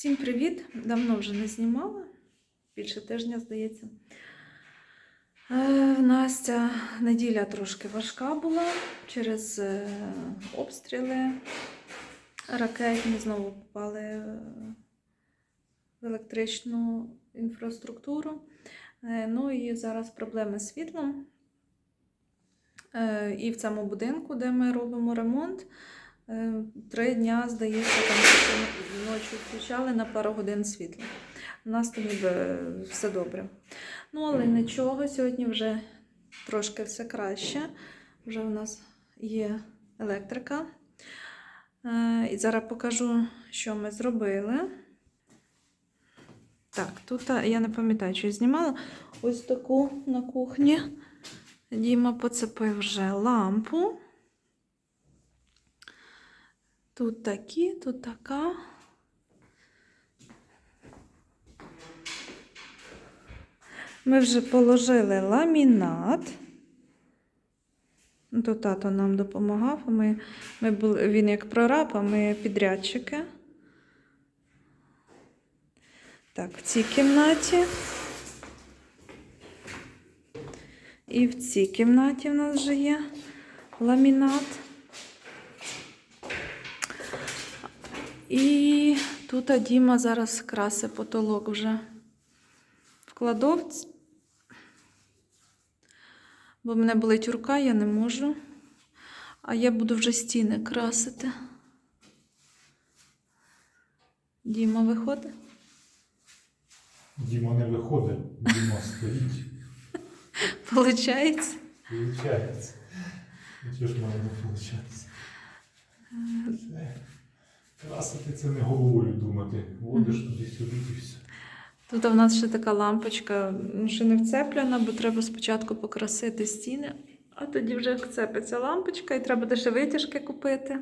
Всім привіт! Давно вже не знімала, більше тижня, здається. Е, В нас ця неділя трошки важка була через е, обстріли ракетні, знову попали е, в електричну інфраструктуру. Ну і зараз проблеми з світлом. І в цьому будинку, де ми робимо ремонт, три дня, здається, там ночі включали на пару годин світла. У нас то ніби все добре. Ну, але нічого, сьогодні вже трошки все краще. Вже у нас є електрика. Е, І зараз покажу, що ми зробили. Так, тут я не пам'ятаю, що я знімала. Ось таку на кухні. Діма поцепив вже лампу. Тут такі, тут така. Ми вже положили ламінат. Ну, То тато нам допомагав, ми, ми були, він як прораб, а ми підрядчики. Так, в цій кімнаті. І в цій кімнаті в нас вже є ламінат. І тут Діма зараз краси потолок вже в кладовці. Бо в мене болить рука, я не можу. А я буду вже стіни красити. Діма виходить. Діма не виходить, Діма стоїть. Получається. Виходить. Чого ж мене не виходить? Красити це не головою думати. Водиш туди-сюди і все. Тут у нас ще така лампочка, ну, ще не вцеплена, бо треба спочатку покрасити стіни, а тоді вже вцепиться лампочка і треба ще витяжки купити.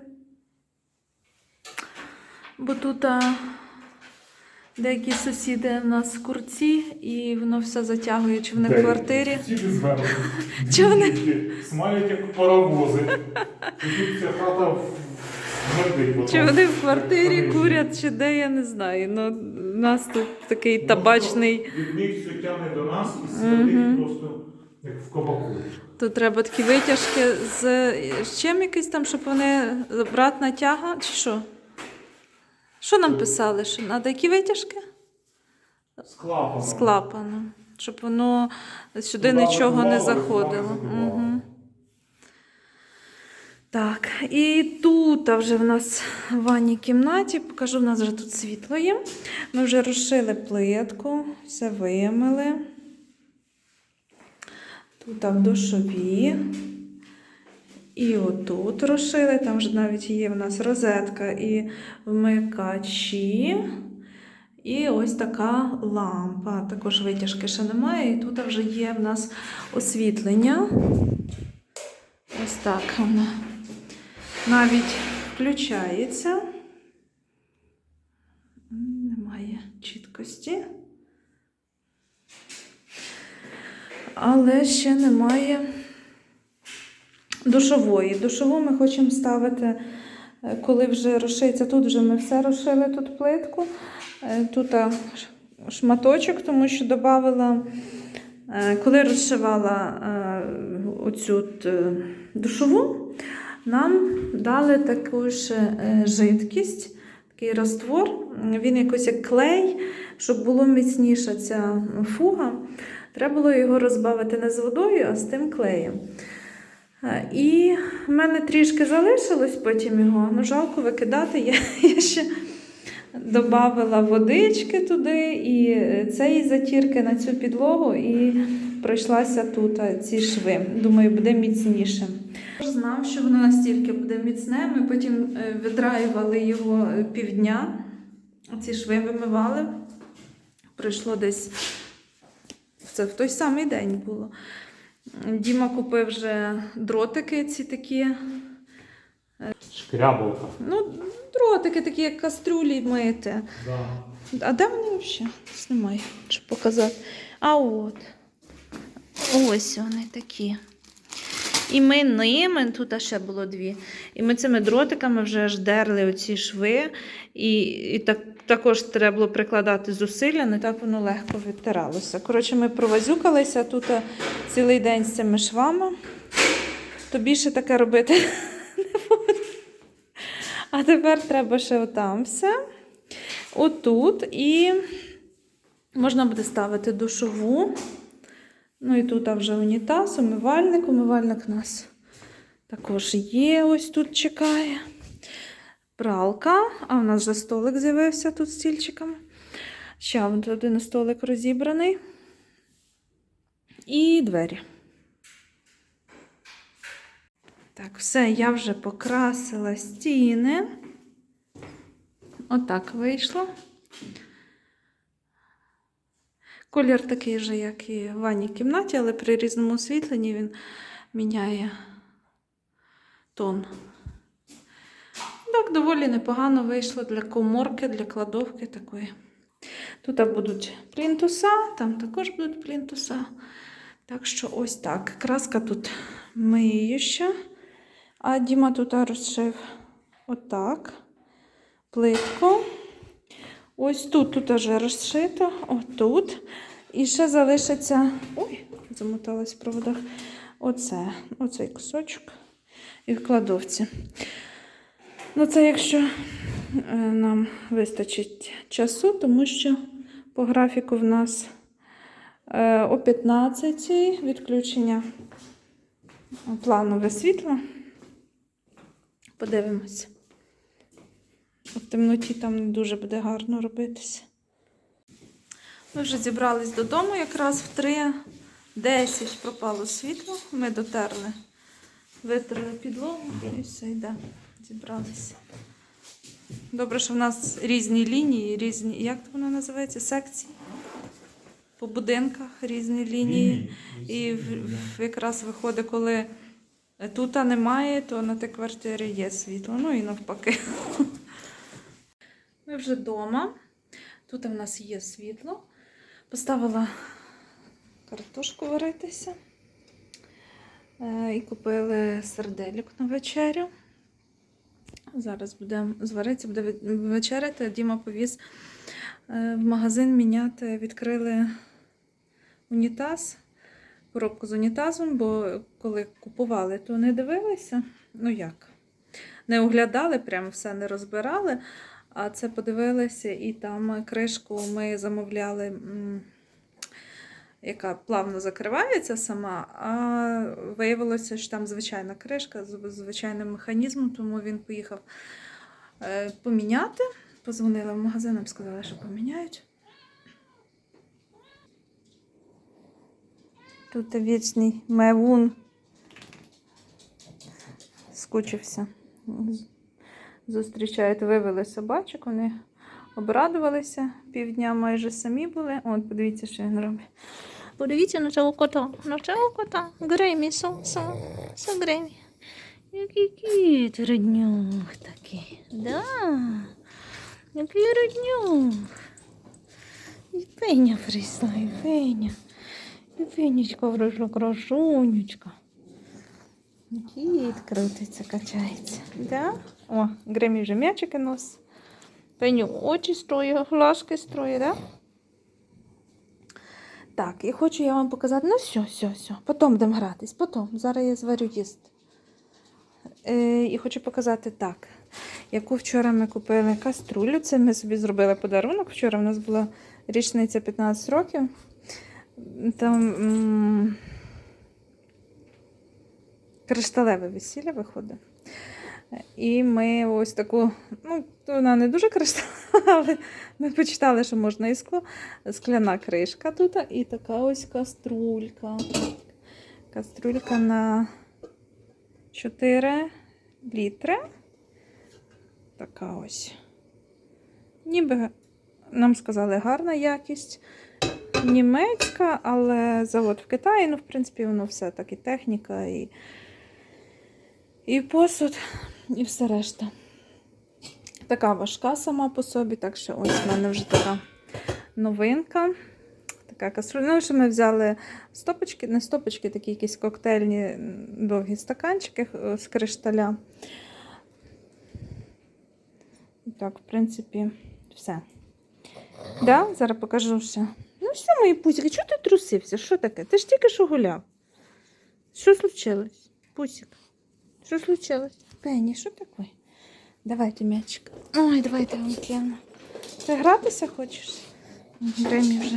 Бо тут а, деякі сусіди в нас курці, і воно все затягує, чи вони в квартирі. Чи вони- Смалять як паровози. Тут ця хата. Чи вони в квартирі курять, чи де, я не знаю. Ну, у нас тут такий табачний. Від них все тягне до нас і Мгм. просто як в кабаку. Тут треба такі витяжки з, чим якийсь там, щоб вони обратна тяга, чи що? Що нам писали? Що треба які витяжки? З клапаном. З клапаном. Щоб воно сюди Туди нічого не заходило. Угу. Так, і тут вже в нас в ванній кімнаті, покажу, в нас вже тут світло є. Ми вже розшили плитку, все вимили. Тут в душові. І отут розшили, там вже навіть є в нас розетка і вмикачі. І ось така лампа. Також витяжки ще немає. І тут вже є в нас освітлення. Ось так воно навіть включається. Немає чіткості. Але ще немає душової. Душову ми хочемо ставити, е, коли вже розшиється. Тут вже ми все розшили тут плитку. Е, Тут шматочок, тому що додавала, е, коли розшивала оцю душову, нам дали таку ж е, жидкість, такий раствор. Він якось як клей, щоб було міцніша ця фуга. Треба було його розбавити не з водою, а з тим клеєм. Е, І в мене трішки залишилось потім його, ну жалко викидати. Я, я ще додавала водички туди і цієї затірки на цю підлогу і пройшлася тут ці шви. Думаю, буде міцніше. Знав, що воно настільки буде міцне. Ми потім е, відраювали його е, півдня. Ці шви вимивали. Пройшло десь це в той самий день було. Діма купив вже дротики, ці такі. Шкрябалка. Ну, дротики такі, як кастрюлі мити. Да. А де вони взагалі? Немає, щоб показати. А от. Ось вони такі. І ми ними, тут ще було дві, і ми цими дротиками вже аж дерли оці шви, і, і так, також треба було прикладати зусилля, не так воно легко відтиралося. Коротше, ми провазюкалися тут е, цілий день з цими швами. То більше таке робити не буду. А тепер треба ще отам все. Отут. І можна буде ставити душову. Ну і тут вже унітаз, умивальник. Умивальник у нас також є. Ось тут чекає. Пралка. А в нас вже столик з'явився тут з стільчиками. Ще один столик розібраний. І двері. Так, все, я вже покрасила стіни. Отак вийшло. Колір такий же, як і в ванній кімнаті, але при різному освітленні він міняє тон. Так, доволі непогано вийшло для коморки, для кладовки такої. Тут будуть плінтуса, там також будуть плінтуса. Так що ось так. Краска тут миюча. А Діма тут розшив отак. Плитку. Ось тут тут вже розшито, отут. І ще залишиться. Ой, замоталась в проводах. Оце, оцей кусочок. І в кладовці. Ну, це якщо е, нам вистачить часу, тому що по графіку в нас е, о 15 відключення планове світло. Подивимося. В темноті там не дуже буде гарно робитися. Ми вже зібрались додому якраз в 3.10 пропало світло. Ми дотерли, витерли підлогу і все йде. Зібралися. Добре, що в нас різні лінії, різні, як воно називається? Секції. По будинках різні лінії. І в- в- якраз виходить, коли тут немає, то на тій квартирі є світло. Ну і навпаки. Ми вже вдома. Тут в нас є світло. Поставила картошку варитися. Е, І купили серделік на вечерю. Зараз будемо зваритися, буде вечеряти. Діма повіз е, в магазин міняти. Відкрили унітаз, коробку з унітазом, бо коли купували, то не дивилися. Ну як? Не оглядали, прямо все не розбирали. А це подивилися, і там кришку ми замовляли, яка плавно закривається сама, а виявилося, що там звичайна кришка з звичайним механізмом, тому він поїхав е, поміняти. Позвонила в магазин, нам сказали, що поміняють. Тут вічний мевун скучився. Зустрічають, вивели собачок, вони обрадувалися півдня, майже самі були. От, подивіться, що він робить. Подивіться на цього кота. На цього кота. Гремі, со, со, со Гремі. Який кіт роднюк такий. Да. Який роднюк. І Пеня прийшла, і Пеня. І Пенечка прийшла, красунечка. Кіт крутиться, качається. Да? О, Гремі вже м'ячики носить. Пеню очі строє, глазки строє, да? Так, і хочу я вам показати. Ну, все, все, все. Потім будемо гратись, потім. Зараз я зварю їсти. Е, і хочу показати так. Яку вчора ми купили каструлю. Це ми собі зробили подарунок. Вчора в нас була річниця 15 років. Там кришталеве весілля виходить. І ми ось таку, ну, вона не дуже кришталева, але ми почитали, що можна і скло. Скляна кришка тут, і така ось каструлька. Каструлька на 4 літри. Така ось. Ніби нам сказали гарна якість. Німецька, але завод в Китаї, ну, в принципі, воно все так і техніка, і посуд, і все решта. Така важка сама по собі, так що ось в мене вже така новинка. така каструля. Ну, що ми взяли стопочки, не стопочки, такі якісь коктейльні довгі стаканчики е, з кришталя. Так, в принципі, все. Да? Зараз покажу все. Ну, все, мої пусики, чого ти трусився? Що таке? Ти ж тільки що гуляв. Що случилось? Пусик. Що случилось? Пенні, що таке? Давайте м'ячик. Ой, давайте Валентина. Ти гратися хочеш? Гремі вже.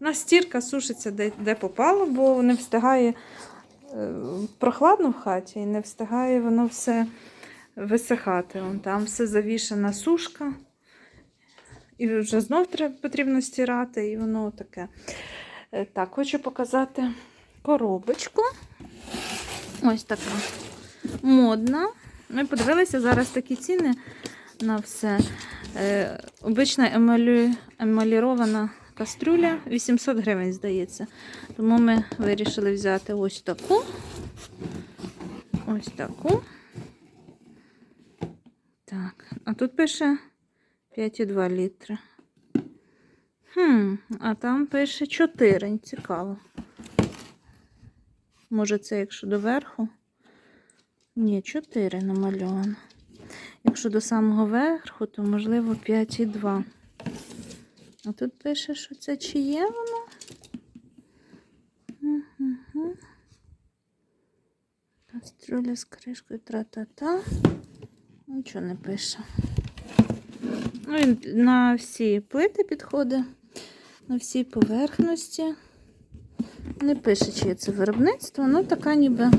У нас стірка сушиться де, де попало, бо не встигає е, прохладно в хаті і не встигає воно все висихати. Вон там все завішена сушка. І вже знов треба, потрібно стирати, і воно таке. Е, Так, хочу показати коробочку. Ось така модна. Ми подивилися зараз такі ціни на все. Е, обична емалю... емалірована кастрюля 800 гривень, здається. Тому ми вирішили взяти ось таку. Ось таку. Так, а тут пише 5,2 літри. Хм, а там пише 4. Цікаво. Може, це якщо доверху? Ні, 4 намальовано. Якщо до самого верху, то можливо 5,2. А тут пише, що це чи є воно? Каструля з кришкою тра-та-та. Нічого не пише. Ну, і на всі плити підходить, на всі поверхності. Не пише, чиє це виробництво, ну така ніби,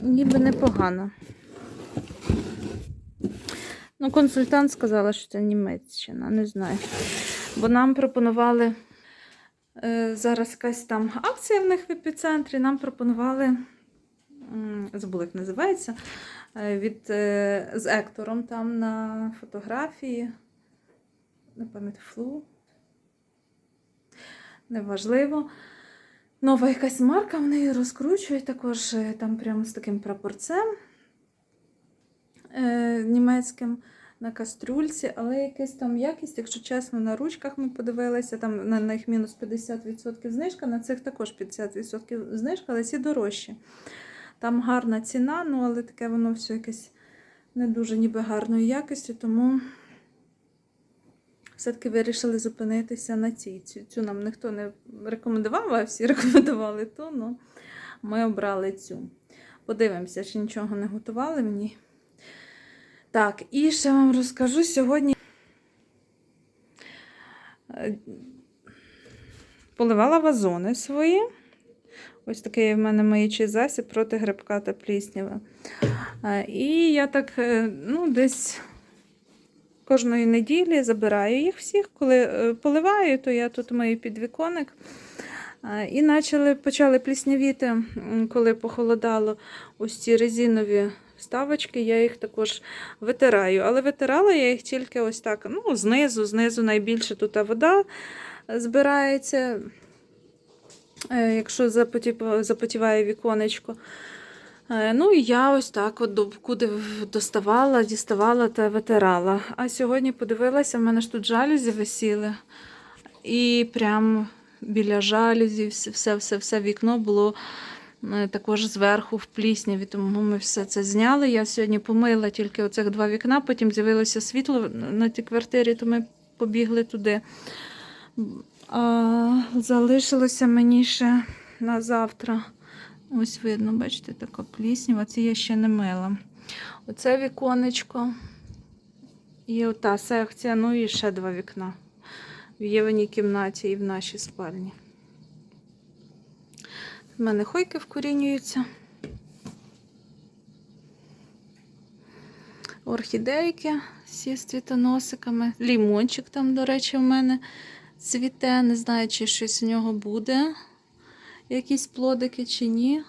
ніби непогана. Ну, консультант сказала, що це Німеччина, не знаю. Бо нам пропонували е, зараз якась там акція в них в епіцентрі. Нам пропонували, м, забула, як називається, е, від, е, з Ектором там на фотографії. Не пам'ятаю, флу. Неважливо. Нова якась марка, вони її розкручують також е, там прямо з таким прапорцем е, німецьким на кастрюльці, але якась там якість, якщо чесно, на ручках ми подивилися, там на них мінус 50% знижка, на цих також 50% знижка, але ці дорожчі. Там гарна ціна, ну але таке воно все якесь не дуже ніби гарної якості, тому все-таки вирішили зупинитися на цій. Цю, цю нам ніхто не рекомендував, а всі рекомендували ту, ну ми обрали цю. Подивимося, ще нічого не готували мені. Так, і ще вам розкажу сьогодні. е, Поливала вазони свої. Ось такий в мене маячий засіб проти грибка та пліснява. Е, І я так, е, ну, десь кожної неділі забираю їх всіх. Коли е, поливаю, то я тут маю підвіконник. Е, І почали, почали пліснявіти, коли похолодало ось ці резинові вставочки, я їх також витираю. Але витирала я їх тільки ось так, ну, знизу, знизу найбільше тут вода збирається, е, якщо запотіває віконечко. Е, Ну і я ось так от куди доставала, діставала та витирала. А сьогодні подивилася, в мене ж тут жалюзі висіли. І прямо біля жалюзі все, все, все, все вікно було також зверху в плісняві, тому ми все це зняли. Я сьогодні помила тільки оцих два вікна, потім з'явилося світло на тій квартирі, то ми побігли туди. А, залишилося мені ще на завтра. Ось видно, бачите, така пліснява. Це я ще не мила. Оце віконечко. І ота секція, ну і ще два вікна. В Єваній кімнаті і в нашій спальні. В мене хойки вкорінюються. Орхідейки всі з цвітоносиками. Лімончик там, до речі, в мене цвіте. Не знаю, чи щось у нього буде. Якісь плодики чи ні.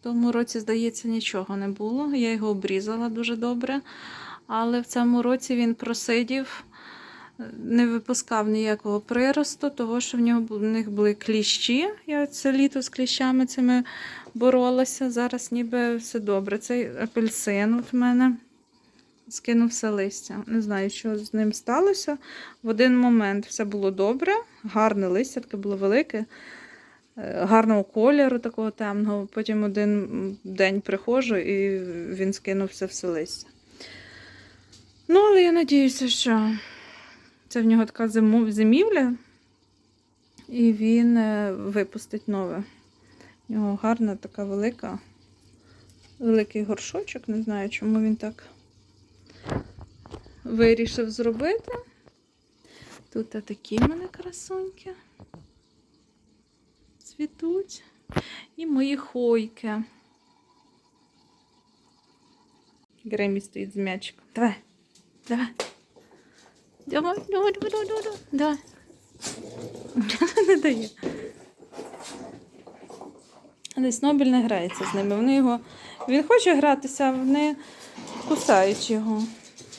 В тому році, здається, нічого не було. Я його обрізала дуже добре. Але в цьому році він просидів, не випускав ніякого приросту, того що в нього в них були кліщі. Я це літо з кліщами цими боролася. Зараз ніби все добре. Цей апельсин от в мене скинув все листя. Не знаю, що з ним сталося. В один момент все було добре, гарне листя, таке було велике, гарного кольору, такого темного. Потім один день приходжу і він скинув все листя. Ну, але я надіюся, що це в нього така зимівля, і він е, випустить нове. У нього гарна така велика, великий горшочок. Не знаю, чому він так вирішив зробити. Тут такі в мене красуньки. Цвітуть. І мої хойки. Гремі стоїть з м'ячиком. Давай. Давай. Давай, давай, давай, давай, давай. давай. Не дає. Десь Нобіль не грається з ними. Вони його... Він хоче гратися, а вони кусають його.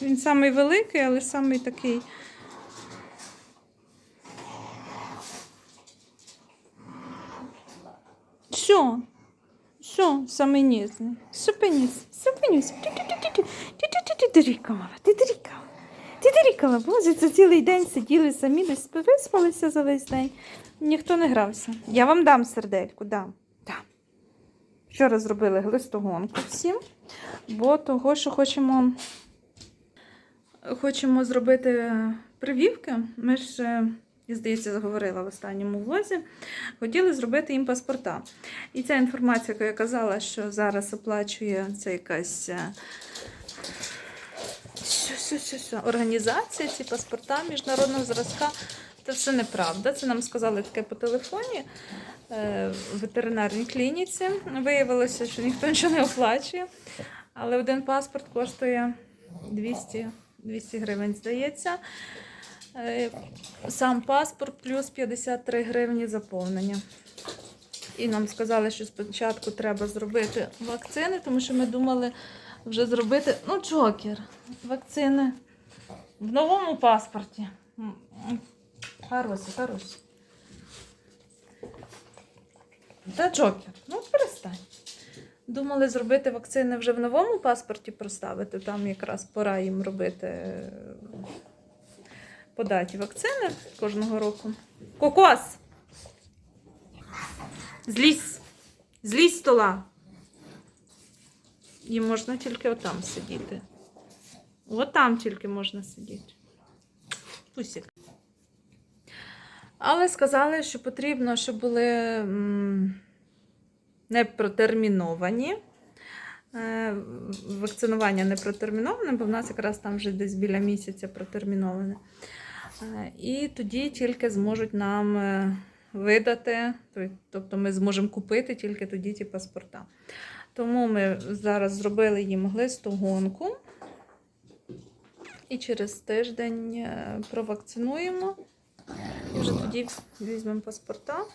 Він самий великий, але самий такий. Що? Що, самий нізний? Супеніс, супеніс. Ти дирікала, ти боже, це цілий день сиділи самі, десь виспалися за весь день. Ніхто не грався. Я вам дам сердельку, дам. дам. Вчора зробили глистогонку всім, бо того, що хочемо, хочемо зробити прививки. Ми ж, е, я здається, заговорила в останньому влозі. Хотіли зробити їм паспорта. І ця інформація, яку я казала, що зараз оплачує це якась. е, організація, ці паспорта міжнародного зразка. Це все неправда. Це нам сказали таке по телефоні е, в ветеринарній клініці. Виявилося, що ніхто нічого не оплачує. Але один паспорт коштує 200, 200 гривень, здається. Е, Сам паспорт плюс 53 гривні заповнення. І нам сказали, що спочатку треба зробити вакцини, тому що ми думали вже зробити. Ну, Джокер. Вакцини в новому паспорті. Хороший, хороший. Та Джокер. Ну, перестань. Думали зробити вакцини вже в новому паспорті проставити. Там якраз пора їм робити е, по даті вакцини кожного року. Кокос! Злізь! Злізь стола! Їм можна тільки отам сидіти. Отам тільки можна сидіти. Пусік. Але сказали, що потрібно, щоб були не протерміновані. Е, Вакцинування не протерміноване, бо в нас якраз там вже десь біля місяця протерміноване. Е, І тоді тільки зможуть нам е, видати, тобто ми зможемо купити тільки тоді ті паспорта. Тому ми зараз зробили їм глистогонку. І через тиждень е, провакцинуємо. І вже тоді візьмемо паспорта.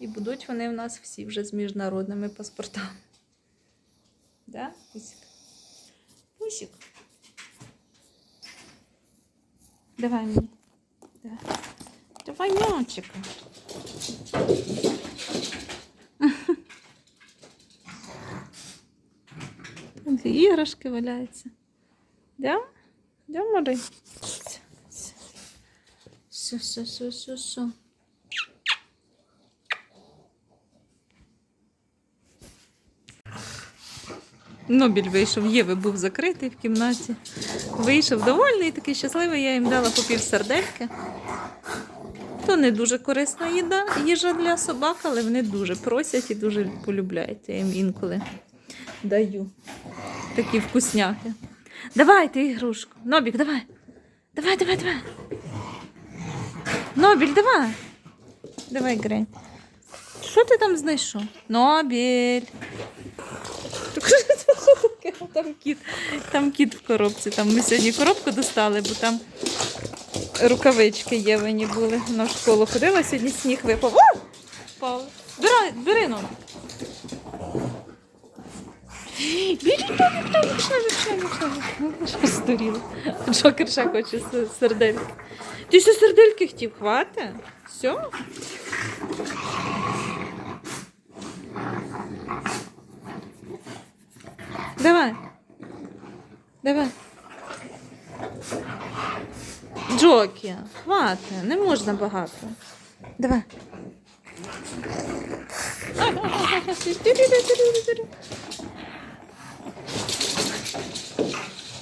І будуть вони в нас всі вже з міжнародними паспортами. Да, Пусік? Пусік. Давай мені. Давай, Давай м'ячика. Іграшки валяються. Да? Да, Мари? Все, все, все, все, все. Нобіль вийшов, Єви був закритий в кімнаті. Вийшов довольний, такий щасливий, я їм дала по пів сердельки. То не дуже корисна їда, їжа для собак, але вони дуже просять і дуже полюбляють. Я їм інколи даю такі вкусняхи. Давай ти ігрушку. Нобік, давай. Давай, давай, давай. Нобіль, давай. Давай, Грень. Що ти там знайшов? Нобіль. Так що це таке? Там кіт, там кіт в коробці. Там ми сьогодні коробку достали, бо там рукавички Євені були. В школу ходила, сьогодні сніг випав. О! Впав. Бери, бери що здуріла. Джокер ще хоче сердельки. Ти ще сердельки хотів, хвати? Все? Давай. Давай. Джокі, хвати, не можна багато. Давай.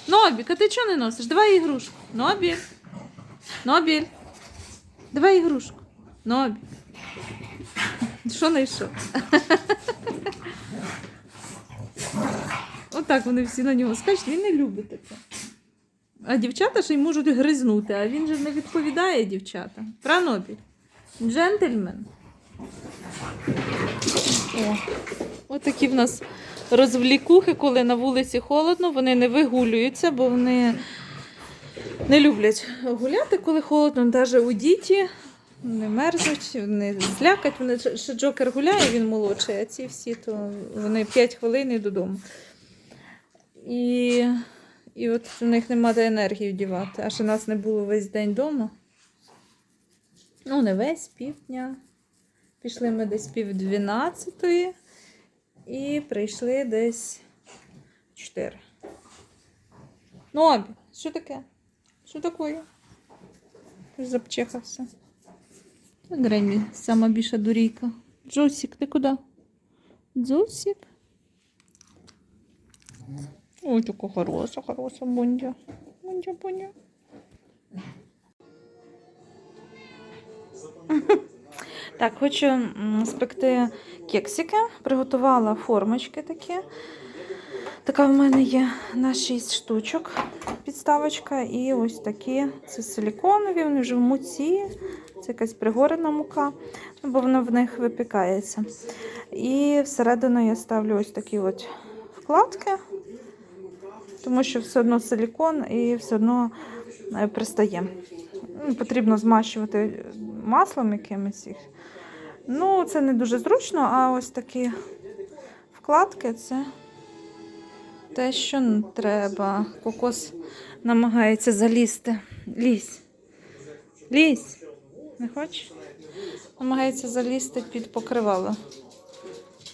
Нобік, а ти чого не носиш? Давай ігрушку. Нобік. Нобіль. Давай ігрушку. Нобік. Що знайшов? Отак вони всі на нього скачуть, він не любить таке. А дівчата ще й можуть гризнути, а він же не відповідає дівчатам. Правильно, Джентльмен. О, отакі в нас розвлікухи, коли на вулиці холодно, вони не вигулюються, бо вони не люблять гуляти, коли холодно, навіть у діті. Не мерзнуть, не злякать. Вони ще Джокер гуляє, він молодший, а ці всі, то вони 5 хвилин і додому. І, і от у них нема де енергію дівати. Аж у нас не було весь день вдома. Ну, не весь півдня. Пішли ми десь пів дванадцятої і прийшли десь 4. Ну, обі, що таке? Що таке? Ти ж запчихався. Гремі, сама більша дурійка. Джусік, ти куди? Джусік? Ой, така хороша, хороша бундя. Бундя, бундя. Так, хочу спекти кексики. Приготувала формочки такі. Така в мене є на 6 штучок підставочка. І ось такі. Це силіконові, вони вже в муці. Це якась пригорена мука, ну, бо воно в них випікається. І всередину я ставлю ось такі от вкладки, тому що все одно силікон і все одно е, пристає. Ну, Потрібно змащувати маслом якимось їх. Ну, це не дуже зручно, а ось такі вкладки це те, що треба. Кокос намагається залізти. Лізь. Лізь. Не хочеш? Намагається залізти під покривало.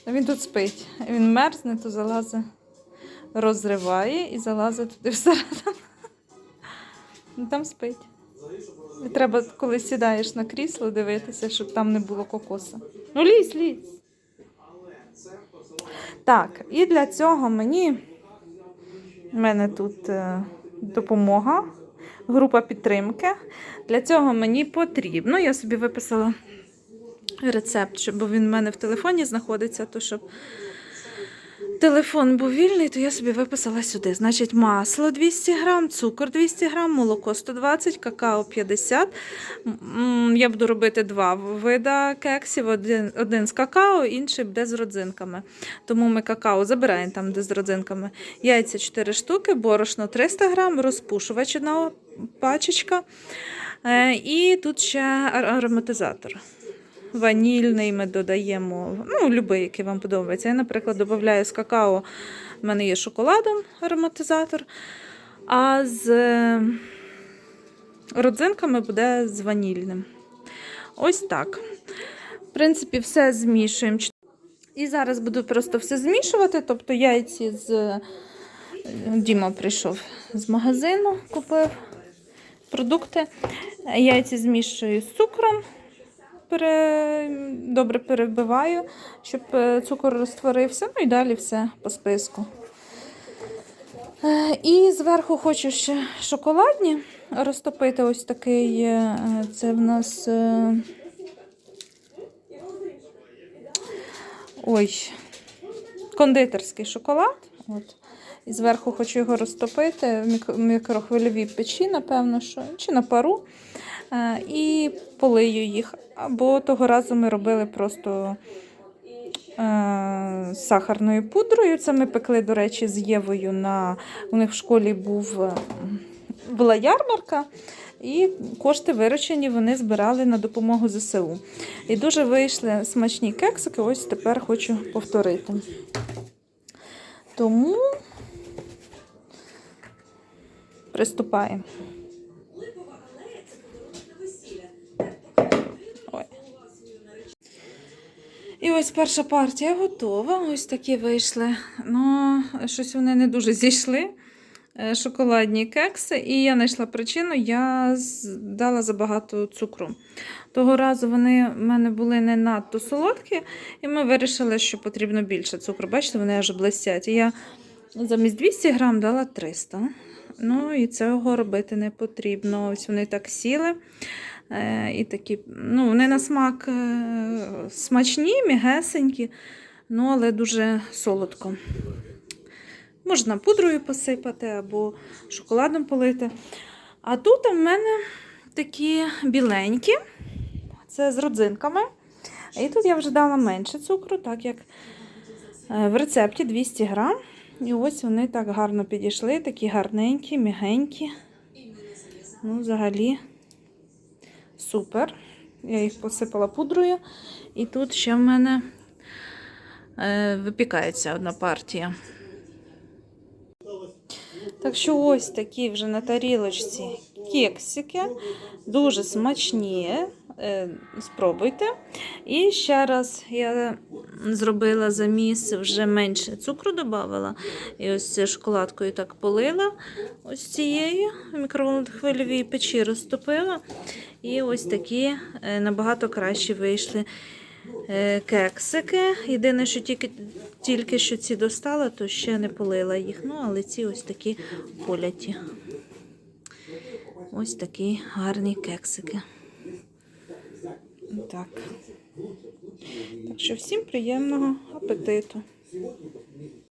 Він тут спить. Він мерзне, то залазить, розриває і залазить туди всередину. Ну, Там спить. Треба, коли сідаєш на крісло, дивитися, щоб там не було кокоса. Ну, лізь, лізь. Так, і для цього мені в мене тут е, допомога, група підтримки. Для цього мені потрібно. Я собі виписала рецепт, бо він в мене в телефоні знаходиться, то щоб телефон був вільний, то я собі виписала сюди. Значить, масло 200 грам, цукор 200 грам, молоко 120, какао 50. М, Я буду робити два вида кексів: один, один з какао, інший буде з родзинками. Тому ми какао забираємо там, де з родзинками. Яйця 4 штуки, борошно 300 грам, розпушувач одна пачечка. Е, І тут ще ароматизатор. Ванільний ми додаємо, ну, любий, який вам подобається. Я, наприклад, додаю з какао, в мене є шоколадом ароматизатор, а з е, родзинками буде з ванільним. Ось так. В принципі, все змішуємо. І зараз буду просто все змішувати. Тобто яйці з е, Діма прийшов з магазину, купив продукти. Яйці змішую з цукром. Пере... Добре перебиваю, щоб е, цукор розтворився. Ну і далі все по списку. Е, І зверху хочу ще шоколадні розтопити ось такий. е, Це в нас. Ой, кондитерський шоколад. От. І зверху хочу його розтопити в мікрохвильовій печі, напевно, що, чи на пару. Е, І полию їх. Або того разу ми робили просто е, сахарною пудрою. Це ми пекли, до речі, з Євою на у них в школі був, е, була ярмарка. І кошти виручені вони збирали на допомогу ЗСУ. І дуже вийшли смачні кексики. Ось тепер хочу повторити. Тому приступаємо. І ось перша партія готова. Ось такі вийшли. Ну, щось вони не дуже зійшли. е, шоколадні кекси, і я знайшла причину, я дала забагато цукру. Того разу вони в мене були не надто солодкі, і ми вирішили, що потрібно більше цукру. Бачите, вони аж блистять. І я замість 200 грам дала 300. Ну і цього робити не потрібно. Ось вони так сіли. Е, і такі, ну, вони на смак е, смачні, мігесенькі, ну, але дуже солодко. Можна пудрою посипати або шоколадом полити. А тут в мене такі біленькі, це з родзинками. І тут я вже дала менше цукру, так як е, в рецепті 200 грам. І ось вони так гарно підійшли, такі гарненькі, мігенькі. Ну, взагалі, супер. Я їх посипала пудрою. І тут ще в мене е, випікається одна партія. Так що ось такі вже на тарілочці кексики. Дуже смачні. Е, Спробуйте. І ще раз я зробила заміс, вже менше цукру додавала. І ось шоколадкою так полила ось цією в мікрохвильовій печі розтопила. І ось такі е, набагато кращі вийшли е, кексики. Єдине, що тільки, тільки що ці достала, то ще не полила їх. Ну, але ці ось такі поляті. Ось такі гарні кексики. Так. Так що всім приємного апетиту.